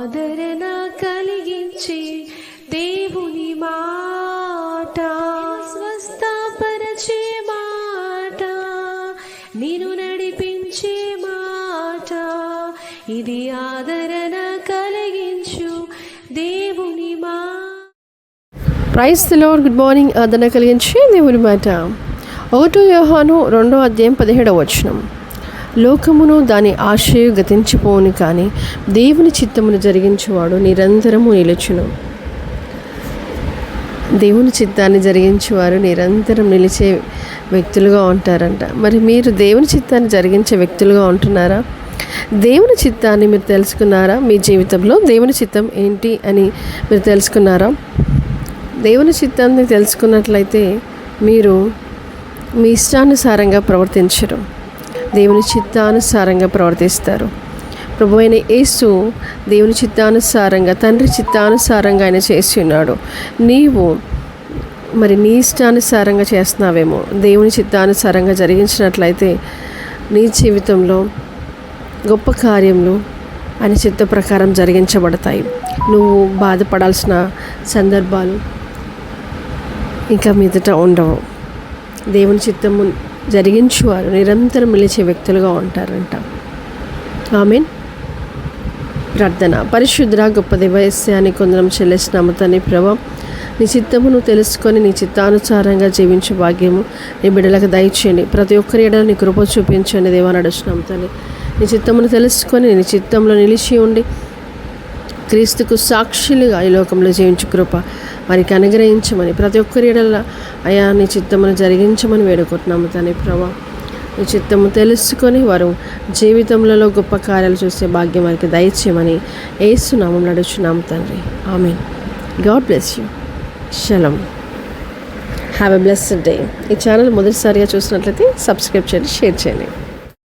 ఆదరణ కలిగించే దేవుని మాట. స్వస్థపరచే మాట. నేను నడిపించే మాట. ఇది ఆదరణ కలిగించు దేవుని మా. ప్రైస్ లోడ్ గుడ్ మార్నింగ్ ఆదరణ కలిగించి దేవుని మాట. ఒకటో యోహాను రెండో అధ్యాయం పదిహేడవ వచనం. లోకమును దాని ఆశయు గతించిపోని కానీ దేవుని చిత్తమును జరిగించేవాడు నిరంతరము నిలుచును. దేవుని చిత్తాన్ని జరిగించేవారు నిరంతరం నిలిచే వ్యక్తులుగా ఉంటారంట. మరి మీరు దేవుని చిత్తాన్ని జరిగించే వ్యక్తులుగా ఉంటున్నారా? దేవుని చిత్తాన్ని మీరు తెలుసుకున్నారా? మీ జీవితంలో దేవుని చిత్తం ఏంటి అని మీరు తెలుసుకున్నారా? దేవుని చిత్తాన్ని తెలుసుకున్నట్లయితే మీరు మీ ఇష్టానుసారంగా ప్రవర్తించరు. దేవుని చిత్తానుసారంగా ప్రవర్తిస్తారు. ప్రభు అయిన యేసు దేవుని చిత్తానుసారంగా తండ్రి చిత్తానుసారంగా ఆయన చేసి ఉన్నాడు. నీవు మరి నీ ఇష్టానుసారంగా చేస్తున్నావేమో దేవుని చిత్తానుసారంగా జరిగించినట్లయితే నీ జీవితంలో గొప్ప కార్యములు ఆయన చిత్త ప్రకారం జరిగించబడతాయి. నువ్వు బాధపడాల్సిన సందర్భాలు ఇంకా మీదట ఉండవు. దేవుని చిత్తము జరిగించువారు నిరంతరం నిలిచే వ్యక్తులుగా ఉంటారంట. ఆమెన్. ప్రార్థన. పరిశుద్ర గొప్ప దేవయస్యాన్ని కొందరం చెల్లిస్తున్నాము తని ప్రభా. నీ చిత్తమును తెలుసుకొని నీ చిత్తానుసారంగా జీవించే భాగ్యము నీ బిడ్డలకు దయచేయండి. ప్రతి ఒక్కరి ఎడల నీ కృప చూపించండి దేవా నడుస్తున్నాం తల్లి. నీ చిత్తమును తెలుసుకొని నీ చిత్తంలో నిలిచి ఉండి క్రీస్తుకు సాక్షులుగా ఈ లోకంలో జీవించు కృప. వారికి అనుగ్రహించమని ప్రతి ఒక్కరి ఎడల అయా నీ చిత్తమును జరిగించమని వేడుకుంటున్నాము తని ప్రభా. నీ చిత్తము తెలుసుకొని వారు జీవితంలో గొప్ప కార్యాలు చూసే భాగ్యం వారికి దయచేయమని ఏసునామం నడుచున్నాము తండ్రి. ఆమె గాడ్ బ్లెస్ యూ. శలం హ్యావ్ ఎ బ్లెస్డ్ డే. ఈ ఛానల్ మొదటిసారిగా చూసినట్లయితే సబ్స్క్రైబ్ చేయండి షేర్ చేయండి.